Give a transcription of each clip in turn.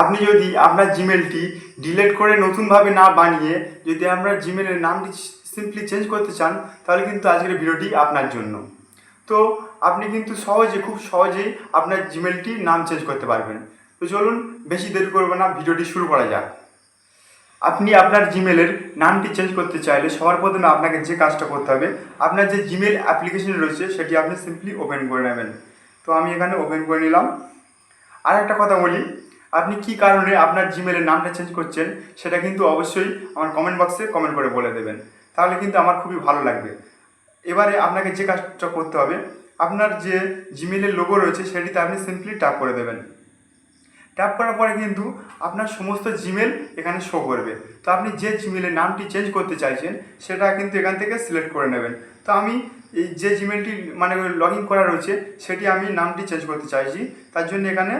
আপনি যদি আপনার জিমেলটি ডিলিট করে নতুনভাবে না বানিয়ে যদি আপনার জিমেলের নামটি সিম্পলি চেঞ্জ করতে চান, তাহলে কিন্তু আজকের ভিডিওটি আপনার জন্য। তো আপনি কিন্তু সহজে, খুব সহজেই আপনার জিমেলটির নাম চেঞ্জ করতে পারবেন। তো চলুন, বেশি দেরি করব না, ভিডিওটি শুরু করা যাক। আপনি আপনার জিমেলের নামটি চেঞ্জ করতে চাইলে সবার প্রথমে আপনাকে যে কাজটা করতে হবে, আপনার যে জিমেল অ্যাপ্লিকেশন রয়েছে, সেটি আপনি সিম্পলি ওপেন করে নেবেন। তো আমি এখানে ওপেন করে নিলাম। আর একটা কথা বলি আপনি কি কারণে আপনার জিমেলের নামটা চেঞ্জ করছেন, সেটা কিন্তু অবশ্যই আমার কমেন্ট বক্সে কমেন্ট করে বলে দেবেন। তাহলে কিন্তু আমার খুবই ভালো লাগবে। এবারে আপনাকে যে কাজটা করতে হবে, আপনার যে জিমেলের লোগো রয়েছে, সেটিতে আপনি সিম্পলি ট্যাপ করে দেবেন। ট্যাপ করার পরে কিন্তু আপনার সমস্ত জিমেল এখানে শো করবে। তো আপনি যে জিমেলের নামটি চেঞ্জ করতে চাইছেন, সেটা কিন্তু এখান থেকে সিলেক্ট করে নেবেন। তো আমি এই যে জিমেলটি মানে লগ ইন করা রয়েছে, সেটি আমি নামটি চেঞ্জ করতে চাইছি। তার জন্য এখানে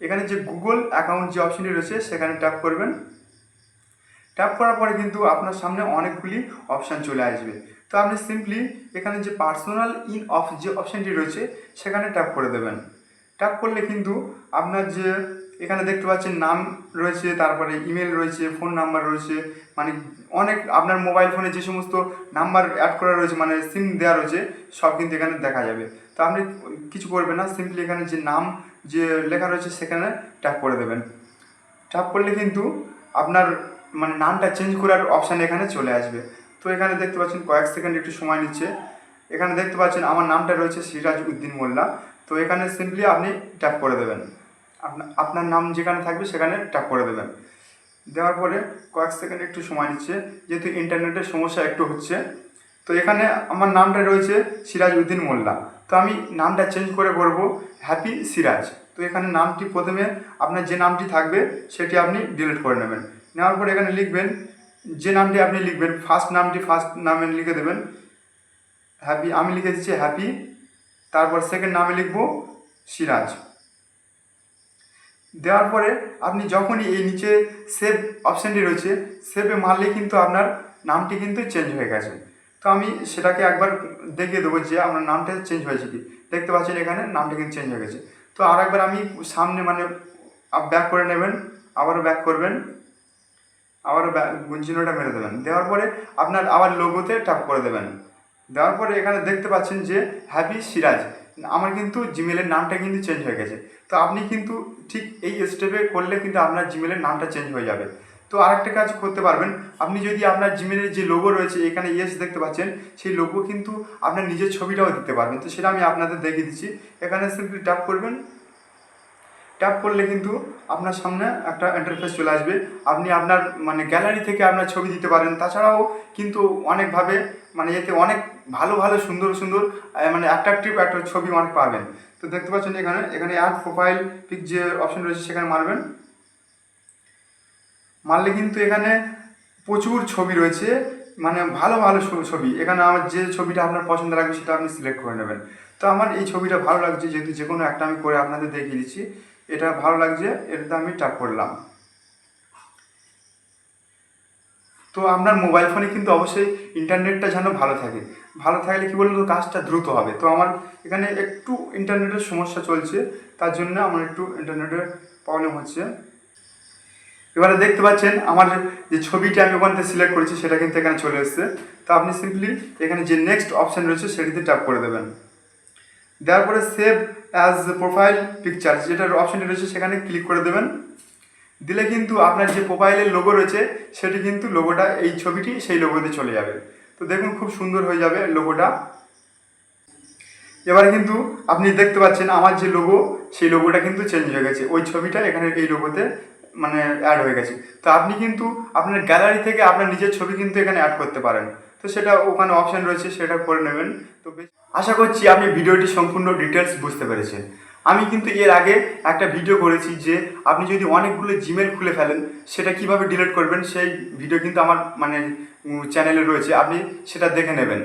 এখানে যে গুগল অ্যাকাউন্ট যে অপশনটি রয়েছে, সেখানে ট্যাপ করবেন। ট্যাপ করার পরে কিন্তু আপনার সামনে অনেকগুলি অপশান চলে আসবে। তো আপনি সিম্পলি এখানে যে পার্সোনাল ইন অফ যে অপশানটি রয়েছে, সেখানে ট্যাপ করে দেবেন। ট্যাপ করলে কিন্তু আপনার যে এখানে দেখতে পাচ্ছেন নাম রয়েছে, তারপরে ইমেল রয়েছে ফোন নাম্বার রয়েছে মানে অনেক আপনার মোবাইল ফোনে যে সমস্ত নাম্বার অ্যাড করা রয়েছে মানে সিম দেওয়া রয়েছে, সব কিন্তু এখানে দেখা যাবে। তো আপনি কিছু করবেন না সিম্পলি এখানে যে নাম যে লেখা রয়েছে সেখানে ট্যাপ করে দেবেন। ট্যাপ করলে কিন্তু আপনার মানে নামটা চেঞ্জ করার অপশান এখানে চলে আসবে। তো এখানে দেখতে পাচ্ছেন কয়েক সেকেন্ড একটু সময় নিচ্ছে। এখানে দেখতে পাচ্ছেন আমার নামটা রয়েছে সিরাজ উদ্দিন মোল্লা। তো এখানে সিম্পলি আপনি ট্যাপ করে দেবেন। আপনার নাম যেখানে থাকবে সেখানে ট্যাপ করে দেবেন। দেওয়ার পরে কয়েক সেকেন্ড একটু সময় নিচ্ছে, যেহেতু ইন্টারনেটের সমস্যা একটু হচ্ছে, তো এখানে আমার নামটা রয়েছে সিরাজ উদ্দিন মোল্লা। তো আমি নামটা চেঞ্জ করে করব হ্যাপি সিরাজ তো এখানে নামটি প্রথমে আপনার যে নামটি থাকবে, সেটি আপনি ডিলিট করে নেবেন। নেওয়ার পরে এখানে লিখবেন, যে নামটি আপনি লিখবেন ফার্স্ট নামটি ফার্স্ট নামে লিখে দেবেন। হ্যাপি আমি লিখে দিচ্ছি হ্যাপি তারপর সেকেন্ড নামে লিখব সিরাজ দেওয়ার পরে আপনি যখনই এই নিচে সেভ অপশানটি রয়েছে সেভে মারলে কিন্তু আপনার নামটি কিন্তু চেঞ্জ হয়ে গেছে। তো আমি সেটাকে একবার দেখিয়ে দেবো যে আপনার নামটা চেঞ্জ হয়েছে কি। দেখতে পাচ্ছেন এখানে নামটা কিন্তু চেঞ্জ হয়ে গেছে। তো আর একবার আমি সামনে মানে ব্যাক করে নেবেন, আবারও ব্যাক করবেন, আবারও চিহ্নটা মেরে দেবেন। দেওয়ার পরে আপনার আবার লোগোতে ট্যাপ করে দেবেন। দেওয়ার পরে এখানে দেখতে পাচ্ছেন যে হ্যাপি সিরাজ আমার কিন্তু জিমেলের নামটা কিন্তু চেঞ্জ হয়ে গেছে। তো আপনি কিন্তু ঠিক এই স্টেপে করলে কিন্তু আপনার জিমেলের নামটা চেঞ্জ হয়ে যাবে। তো আরেকটা কাজ করতে পারবেন, আপনি যদি আপনার জিমেলের যে লোগো রয়েছে, এখানে ইয়েস দেখতে পাচ্ছেন, সেই লোগো কিন্তু আপনার নিজের ছবিটাও দিতে পারবেন। তো সেটা আমি আপনাদের দেখিয়ে দিচ্ছি। এখানে সিম্পলি ট্যাপ করবেন ট্যাপ করলে কিন্তু আপনার সামনে একটা ইন্টারফেস চলে আসবে। আপনি আপনার মানে গ্যালারি থেকে আপনার ছবি দিতে পারেন। তাছাড়াও কিন্তু অনেকভাবে মানে এতে অনেক ভালো ভালো, সুন্দর সুন্দর মানে অ্যাট্রাকটিভ একটা ছবি অনেক পাবেন। তো দেখতে পাচ্ছেন এখানে এখানে অ্যাড প্রোফাইল পিক যে অপশন রয়েছে, সেখানে মারবেন। মারলে কিন্তু এখানে প্রচুর ছবি রয়েছে মানে ভালো ভালো ছবি। এখানে আমার যে ছবিটা আপনার পছন্দ লাগবে, সেটা আপনি সিলেক্ট করে নেবেন। তো আমার এই ছবিটা ভালো লাগছে, যেহেতু যে কোনো একটা আমি করে আপনাদের দেখিয়ে দিচ্ছি। এটা ভালো লাগছে এটাতে আমি ট্যাপ করলাম। তো আপনার মোবাইল ফোনে কিন্তু অবশ্যই ইন্টারনেটটা যেন ভালো থাকে। ভালো থাকলে কী বলতো, কাজটা দ্রুত হবে। তো আমার এখানে একটু ইন্টারনেটের সমস্যা চলছে, তার জন্য আমার একটু ইন্টারনেটের প্রবলেম হচ্ছে। এবারে দেখতে পাচ্ছেন, আমার যে ছবিটা আমি ওখান থেকে সিলেক্ট করেছি, সেটা কিন্তু এখানে চলে এসেছে। তো আপনি সিম্পলি এখানে যে নেক্সট অপশান রয়েছে, সেটিতে ট্যাপ করে দেবেন। দেওয়ার পরে সেভ অ্যাজ প্রোফাইল পিকচার যেটার অপশানটি রয়েছে, সেখানে ক্লিক করে দেবেন। দিলে কিন্তু আপনার যে প্রোফাইলের লোগো রয়েছে, সেটি কিন্তু লোগোটা এই ছবিটি সেই লোগোতে চলে যাবে। তো দেখুন, খুব সুন্দর হয়ে যাবে লোগোটা এবার কিন্তু আপনি দেখতে পাচ্ছেন, আমার যে লোগো সেই লোগোটা কিন্তু চেঞ্জ হয়ে গেছে। ওই ছবিটা এখানে এই লোগোতে মানে অ্যাড হয়ে গেছে। তো আপনি কিন্তু আপনার গ্যালারি থেকে আপনার নিজের ছবি কিন্তু এখানে অ্যাড করতে পারেন। তো সেটা ওখানে অপশান রয়েছে, সেটা করে নেবেন। তো আশা করছি আপনি ভিডিওটি সম্পূর্ণ ডিটেলস বুঝতে পেরেছেন। আমি কিন্তু এর আগে একটা ভিডিও করেছি যে আপনি যদি অনেকগুলো জিমেল খুলে ফেলেন, সেটা কীভাবে ডিলিট করবেন, সেই ভিডিও কিন্তু আমার মানে চ্যানেলে রয়েছে, আপনি সেটা দেখে নেবেন।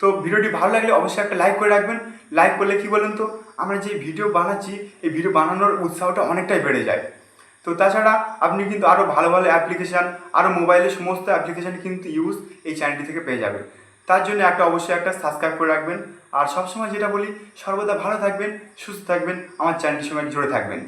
তো ভিডিওটি ভালো লাগলে অবশ্যই একটা লাইক করে রাখবেন। লাইক করলে কি বলেন তো? আমরা যে ভিডিও বানাচ্ছি, এই ভিডিও বানানোর উৎসাহটা অনেকটাই বেড়ে যায়। তো তাছাড়া আপনি কিন্তু আরও ভালো ভালো অ্যাপ্লিকেশান আরও মোবাইলের সমস্ত অ্যাপ্লিকেশান কিন্তু ইউজ এই চ্যানেলটি থেকে পেয়ে যাবেন। তার জন্য একটা অবশ্যই একটা সাবস্ক্রাইব করে রাখবেন। আর সবসময় যেটা বলি, সর্বদা ভালো থাকবেন, সুস্থ থাকবেন, আমার চ্যানেলটির সঙ্গে জুড়ে থাকবেন।